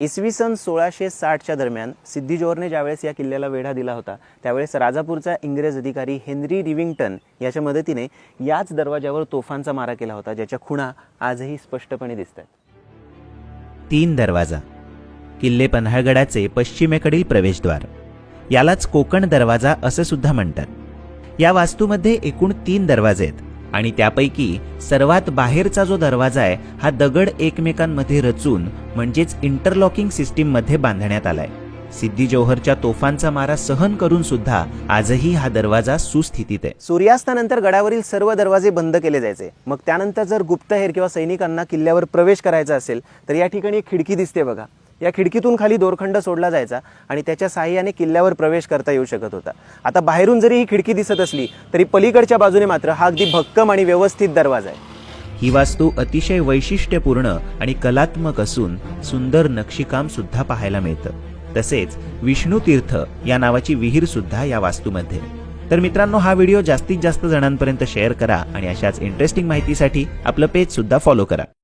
इसवी सन सोळाशे साठच्या दरम्यान सिद्धी जोहरने ज्यावेळेस या किल्ल्याला वेढा दिला होता त्यावेळेस राजापूरचा इंग्रज अधिकारी हेनरी रिविंग्टन याच्या मदतीने याच दरवाजावर तोफांचा मारा केला होता ज्याच्या खुणा आजही स्पष्टपणे दिसत आहेत तीन दरवाजा किल्ले पन्हाळगडाचे पश्चिमेकडील प्रवेशद्वार यालाच कोकण दरवाजा असं सुद्धा म्हणतात. या वास्तूमध्ये एकूण तीन दरवाजे आहेत. आणि त्यापैकी सर्वात बाहेरचा जो दरवाजा आहे हा दगड एकमेकांमध्ये रचून म्हणजेच इंटरलॉकिंग सिस्टीममध्ये बांधण्यात आलाय. सिद्धी जोहरच्या तोफांचा मारा सहन करून सुद्धा आजही हा दरवाजा सुस्थितीत आहे. सूर्यास्तानंतर गडावरील सर्व दरवाजे बंद केले जायचे. मग त्यानंतर जर गुप्तहेर किंवा सैनिकांना किल्ल्यावर प्रवेश करायचा असेल तर या ठिकाणी एक खिडकी दिसते बघा. या खिडकीतून खाली दोरखंड सोडला जायचा आणि त्याच्या साहाय्याने किल्ल्यावर प्रवेश करता येऊ शकत होता. आता बाहेरून जरी ही खिडकी दिसत असली तरी पलीकडच्या बाजूने मात्र हा अगदी भक्कम आणि व्यवस्थित दरवाजा आहे. ही वास्तू अतिशय वैशिष्ट्यपूर्ण आणि कलात्मक असून सुंदर नक्षीकाम सुद्धा पाहायला मिळतं. तसेच विष्णू तीर्थ या नावाची विहीर सुद्धा या वास्तूमध्ये. तर मित्रांनो हा व्हिडिओ जास्तीत जास्त जणांपर्यंत शेअर करा आणि अशाच इंटरेस्टिंग माहितीसाठी आपलं पेज सुद्धा फॉलो करा.